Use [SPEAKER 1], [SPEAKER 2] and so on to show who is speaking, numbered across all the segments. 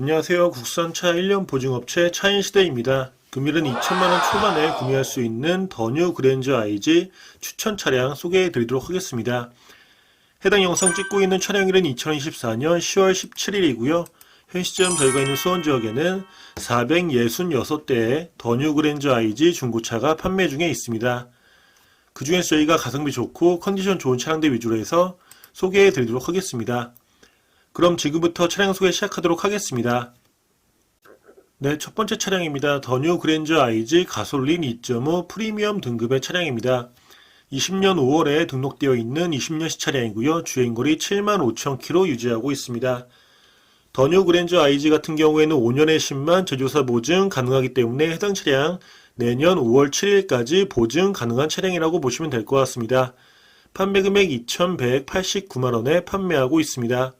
[SPEAKER 1] 안녕하세요. 국산차 1년 보증업체 차인시대입니다. 금일은 2천만원 초반에 구매할 수 있는 더뉴 그랜저 IG 추천 차량 소개해 드리도록 하겠습니다. 해당 영상 찍고 있는 차량일은 2024년 10월 17일이고요. 현 시점 저희가 있는 수원 지역에는 466대의 더뉴 그랜저 IG 중고차가 판매 중에 있습니다. 그 중에서 저희가 가성비 좋고 컨디션 좋은 차량들 위주로 해서 소개해 드리도록 하겠습니다. 그럼 지금부터 차량 소개 시작하도록 하겠습니다. 네, 첫 번째 차량입니다. 더뉴 그랜저 IG 가솔린 2.5 프리미엄 등급의 차량입니다. 20년 5월에 등록되어 있는 20년식 차량이고요. 주행거리 7만 5천 킬로 유지하고 있습니다. 더뉴 그랜저 IG 같은 경우에는 5년에 10만 제조사 보증 가능하기 때문에 해당 차량 내년 5월 7일까지 보증 가능한 차량이라고 보시면 될 것 같습니다. 판매 금액 2,189만원에 판매하고 있습니다.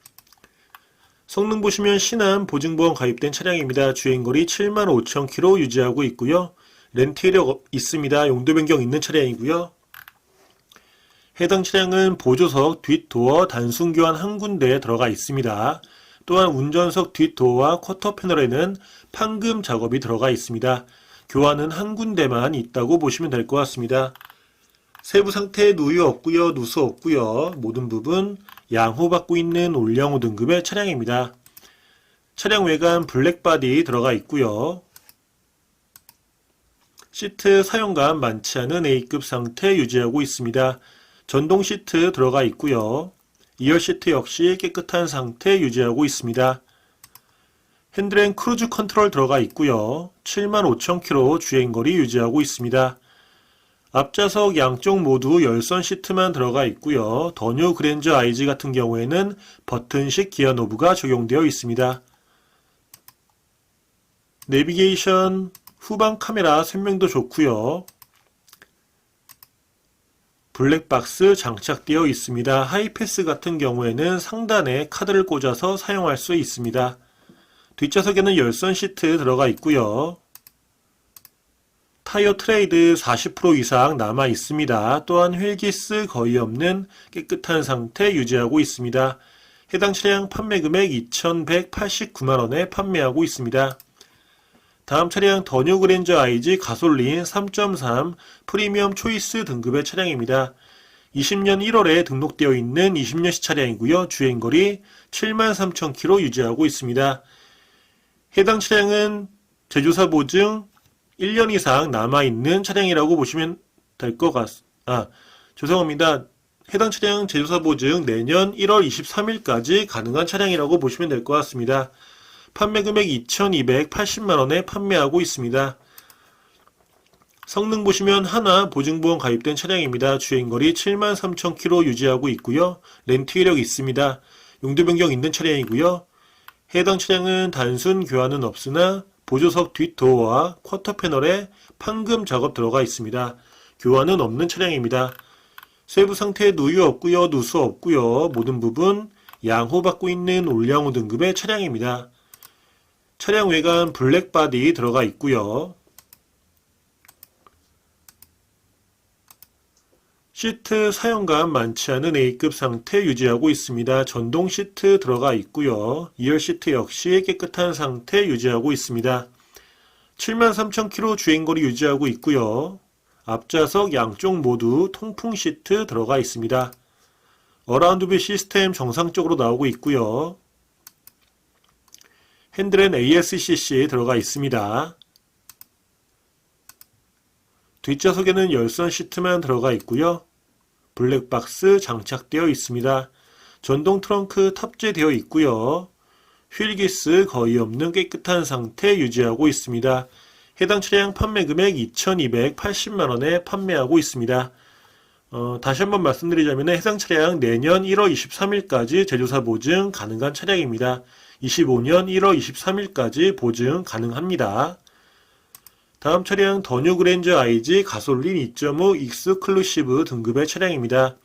[SPEAKER 1] 성능 보시면 신한 보증보험 가입된 차량입니다. 주행거리 7만 5천 킬로 유지하고 있고요. 렌트 이력 있습니다. 용도 변경 있는 차량이고요. 해당 차량은 보조석 뒷도어 단순 교환 한 군데에 들어가 있습니다. 또한 운전석 뒷도어와 쿼터 패널에는 판금 작업이 들어가 있습니다. 교환은 한 군데만 있다고 보시면 될 것 같습니다. 세부 상태 누유 없고요, 누수 없고요. 모든 부분 양호받고 있는 올량호 등급의 차량입니다. 차량 외관 블랙바디 들어가 있고요. 시트 사용감 많지 않은 A급 상태 유지하고 있습니다. 전동 시트 들어가 있고요. 2열 시트 역시 깨끗한 상태 유지하고 있습니다. 핸들앤 크루즈 컨트롤 들어가 있고요. 75,000km 주행거리 유지하고 있습니다. 앞좌석 양쪽 모두 열선 시트만 들어가 있고요. 더뉴 그랜저 IG 같은 경우에는 버튼식 기어 노브가 적용되어 있습니다. 내비게이션 후방 카메라鮮明도 좋고요. 블랙박스 장착되어 있습니다. 하이패스 같은 경우에는 상단에 카드를 꽂아서 사용할 수 있습니다. 뒷좌석에는 열선 시트 들어가 있고요. 타이어 트레이드 40% 이상 남아 있습니다. 또한 휠기스 거의 없는 깨끗한 상태 유지하고 있습니다. 해당 차량 판매 금액 2,189만원에 판매하고 있습니다. 다음 차량 더뉴 그랜저 IG 가솔린 3.3 프리미엄 초이스 등급의 차량입니다. 20년 1월에 등록되어 있는 20년식 차량이고요. 주행거리 73,000km 유지하고 있습니다. 해당 차량은 제조사 보증 1년 이상 남아있는 차량이라고 보시면 될 것 같, 아, 죄송합니다. 해당 차량 제조사 보증 내년 1월 23일까지 가능한 차량이라고 보시면 될 것 같습니다. 판매 금액 2,280만원에 판매하고 있습니다. 성능 보시면 하나 보증보험 가입된 차량입니다. 주행거리 73,000km 유지하고 있고요. 렌트 이력 있습니다. 용도 변경 있는 차량이고요. 해당 차량은 단순 교환은 없으나 보조석 뒷도어와 쿼터 패널에 판금 작업 들어가 있습니다. 교환은 없는 차량입니다. 세부 상태 누유 없고요, 누수 없고요. 모든 부분 양호받고 있는 올량호 등급의 차량입니다. 차량 외관 블랙바디 들어가 있고요. 시트 사용감 많지 않은 A급 상태 유지하고 있습니다. 전동 시트 들어가 있고요. 2열 시트 역시 깨끗한 상태 유지하고 있습니다. 73,000km 주행거리 유지하고 있고요. 앞좌석 양쪽 모두 통풍 시트 들어가 있습니다. 어라운드뷰 시스템 정상적으로 나오고 있고요. 핸들엔 ASCC 들어가 있습니다. 뒷좌석에는 열선 시트만 들어가 있고요. 블랙박스 장착되어 있습니다. 전동 트렁크 탑재되어 있고요. 휠기스 거의 없는 깨끗한 상태 유지하고 있습니다. 해당 차량 판매 금액 2,280만원에 판매하고 있습니다. 어, 다시 한번 말씀드리자면 해당 차량 내년 1월 23일까지 제조사 보증 가능한 차량입니다. 25년 1월 23일까지 보증 가능합니다. 다음 차량 더뉴 그랜저 IG 가솔린 2.5 익스클루시브 등급의 차량입니다.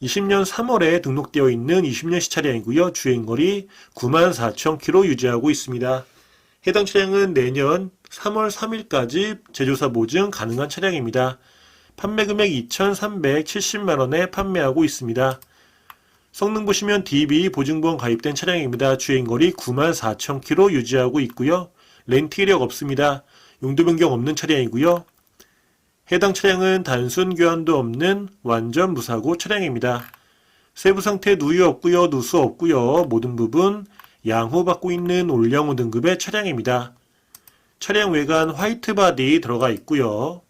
[SPEAKER 1] 20년 3월에 등록되어 있는 20년식 차량이고요. 주행거리 94,000km 유지하고 있습니다. 해당 차량은 내년 3월 3일까지 제조사 보증 가능한 차량입니다. 판매 금액 2,370만원에 판매하고 있습니다. 성능 보시면 DB 보증보험 가입된 차량입니다. 주행거리 94,000km 유지하고 있고요. 렌트 이력 없습니다. 용도 변경 없는 차량이고요. 해당 차량은 단순 교환도 없는 완전 무사고 차량입니다. 세부 상태 누유 없고요. 누수 없고요. 모든 부분 양호받고 있는 올영호 등급의 차량입니다. 차량 외관 화이트 바디 들어가 있고요.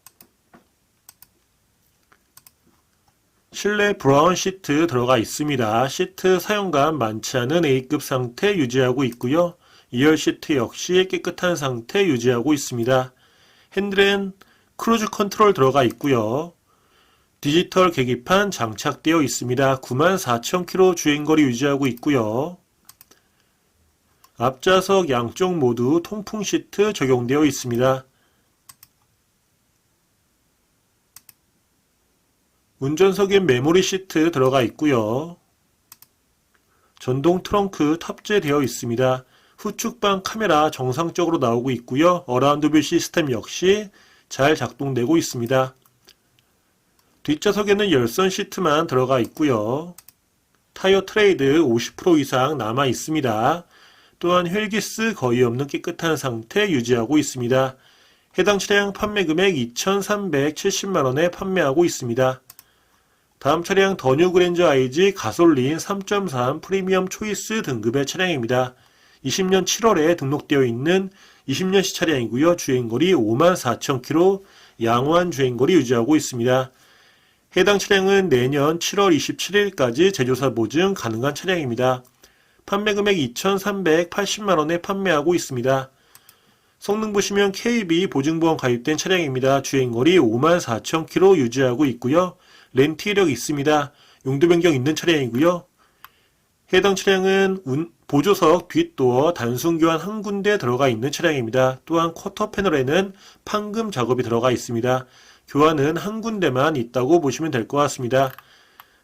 [SPEAKER 1] 실내 브라운 시트 들어가 있습니다. 시트 사용감 많지 않은 A급 상태 유지하고 있고요. 2열 시트 역시 깨끗한 상태 유지하고 있습니다. 핸들엔 크루즈 컨트롤 들어가 있고요. 디지털 계기판 장착되어 있습니다. 94,000km 주행거리 유지하고 있고요. 앞좌석 양쪽 모두 통풍 시트 적용되어 있습니다. 운전석엔 메모리 시트 들어가 있고요. 전동 트렁크 탑재되어 있습니다. 후측방 카메라 정상적으로 나오고 있고요. 어라운드 뷰 시스템 역시 잘 작동되고 있습니다. 뒷좌석에는 열선 시트만 들어가 있고요. 타이어 트레이드 50% 이상 남아 있습니다. 또한 휠기스 거의 없는 깨끗한 상태 유지하고 있습니다. 해당 차량 판매 금액 2,370만원에 판매하고 있습니다. 다음 차량 더뉴 그랜저 IG 가솔린 3.3 프리미엄 초이스 등급의 차량입니다. 20년 7월에 등록되어 있는 20년식 차량이고요. 주행거리 54,000km, 양호한 주행거리 유지하고 있습니다. 해당 차량은 내년 7월 27일까지 제조사 보증 가능한 차량입니다. 판매 금액 2,380만원에 판매하고 있습니다. 성능 보시면 KB 보증보험 가입된 차량입니다. 주행거리 54,000km 유지하고 있고요. 렌트 이력 있습니다. 용도 변경 있는 차량이고요. 해당 차량은 운- 보조석 뒷도어 단순 교환 한 군데 들어가 있는 차량입니다. 또한 쿼터 패널에는 판금 작업이 들어가 있습니다. 교환은 한 군데만 있다고 보시면 될 것 같습니다.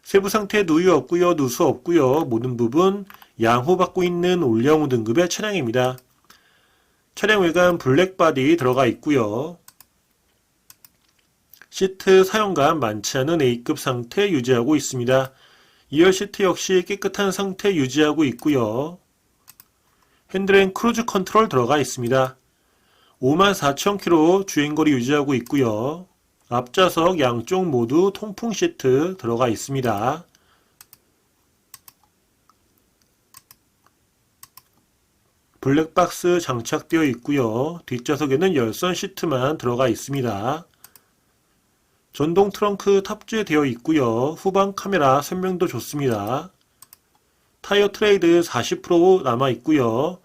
[SPEAKER 1] 세부 상태 누유 없고요, 누수 없고요. 모든 부분 양호받고 있는 올영호 등급의 차량입니다. 차량 외관 블랙 바디 들어가 있고요. 시트 사용감 많지 않은 A급 상태 유지하고 있습니다. 2열 시트 역시 깨끗한 상태 유지하고 있고요. 핸들엔 크루즈 컨트롤 들어가 있습니다. 54,000km 주행거리 유지하고 있고요. 앞좌석 양쪽 모두 통풍 시트 들어가 있습니다. 블랙박스 장착되어 있고요. 뒷좌석에는 열선 시트만 들어가 있습니다. 전동 트렁크 탑재되어 있고요. 후방 카메라 선명도 좋습니다. 타이어 트레이드 40% 남아 있고요.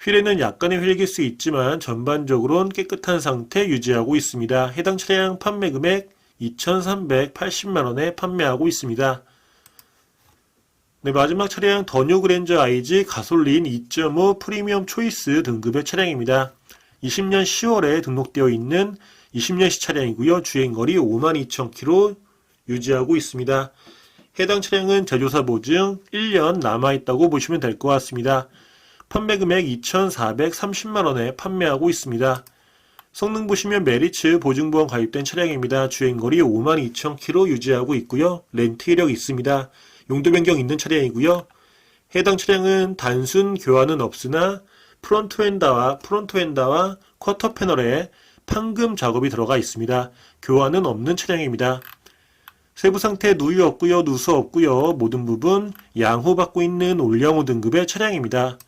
[SPEAKER 1] 휠에는 약간의 휠기스 있지만 전반적으로는 깨끗한 상태 유지하고 있습니다. 해당 차량 판매 금액 2,380만원에 판매하고 있습니다. 네, 마지막 차량 더 뉴 그랜저 IG 가솔린 2.5 프리미엄 초이스 등급의 차량입니다. 20년 10월에 등록되어 있는 20년식 차량이고요. 주행거리 52,000km 유지하고 있습니다. 해당 차량은 제조사 보증 1년 남아있다고 보시면 될 것 같습니다. 판매 금액 2,430만원에 판매하고 있습니다. 성능 보시면 메리츠 보증보험 가입된 차량입니다. 주행거리 52,000km 유지하고 있고요. 렌트 이력 있습니다. 용도 변경 있는 차량이고요. 해당 차량은 단순 교환은 없으나 프론트 휀다와 프론트 휀다와 쿼터 패널에 판금 작업이 들어가 있습니다. 교환은 없는 차량입니다. 세부 상태 누유 없고요, 누수 없고요. 모든 부분 양호받고 있는 올영호 등급의 차량입니다.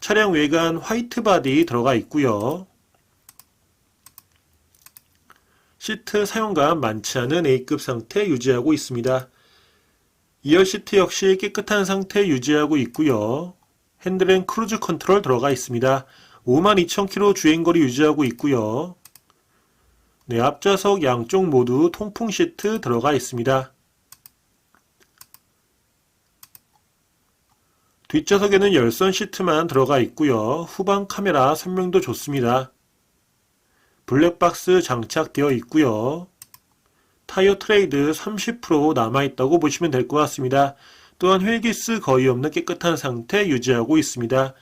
[SPEAKER 1] 차량 외관 화이트 바디 들어가 있고요. 시트 사용감 많지 않은 A급 상태 유지하고 있습니다. 2열 시트 역시 깨끗한 상태 유지하고 있고요. 핸들엔 크루즈 컨트롤 들어가 있습니다. 52,000km 주행거리 유지하고 있고요. 네, 앞좌석 양쪽 모두 통풍 시트 들어가 있습니다. 뒷좌석에는 열선 시트만 들어가 있고요. 후방 카메라 선명도 좋습니다. 블랙박스 장착되어 있고요. 타이어 트레이드 30% 남아있다고 보시면 될 것 같습니다. 또한 휠기스 거의 없는 깨끗한 상태 유지하고 있습니다.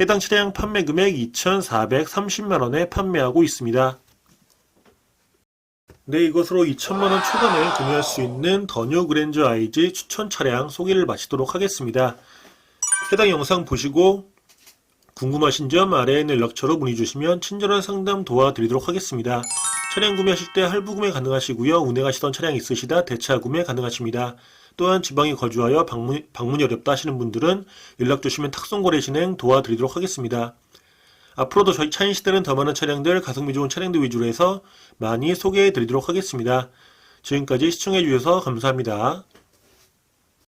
[SPEAKER 1] 해당 차량 판매 금액 2,430만 원에 판매하고 있습니다. 네, 이것으로 2천만원 초반에 구매할 수 있는 더 뉴 그랜저 IG 추천 차량 소개를 마치도록 하겠습니다. 해당 영상 보시고 궁금하신 점 아래에 있는 연락처로 문의 주시면 친절한 상담 도와드리도록 하겠습니다. 차량 구매하실 때 할부 구매 가능하시고요. 운행하시던 차량 있으시다 대차 구매 가능하십니다. 또한 지방에 거주하여 방문, 방문이 어렵다 하시는 분들은 연락 주시면 탁송 거래 진행 도와드리도록 하겠습니다. 앞으로도 저희 차인 시대는 더 많은 차량들, 가성비 좋은 차량들 위주로 해서 많이 소개해 드리도록 하겠습니다. 지금까지 시청해 주셔서 감사합니다.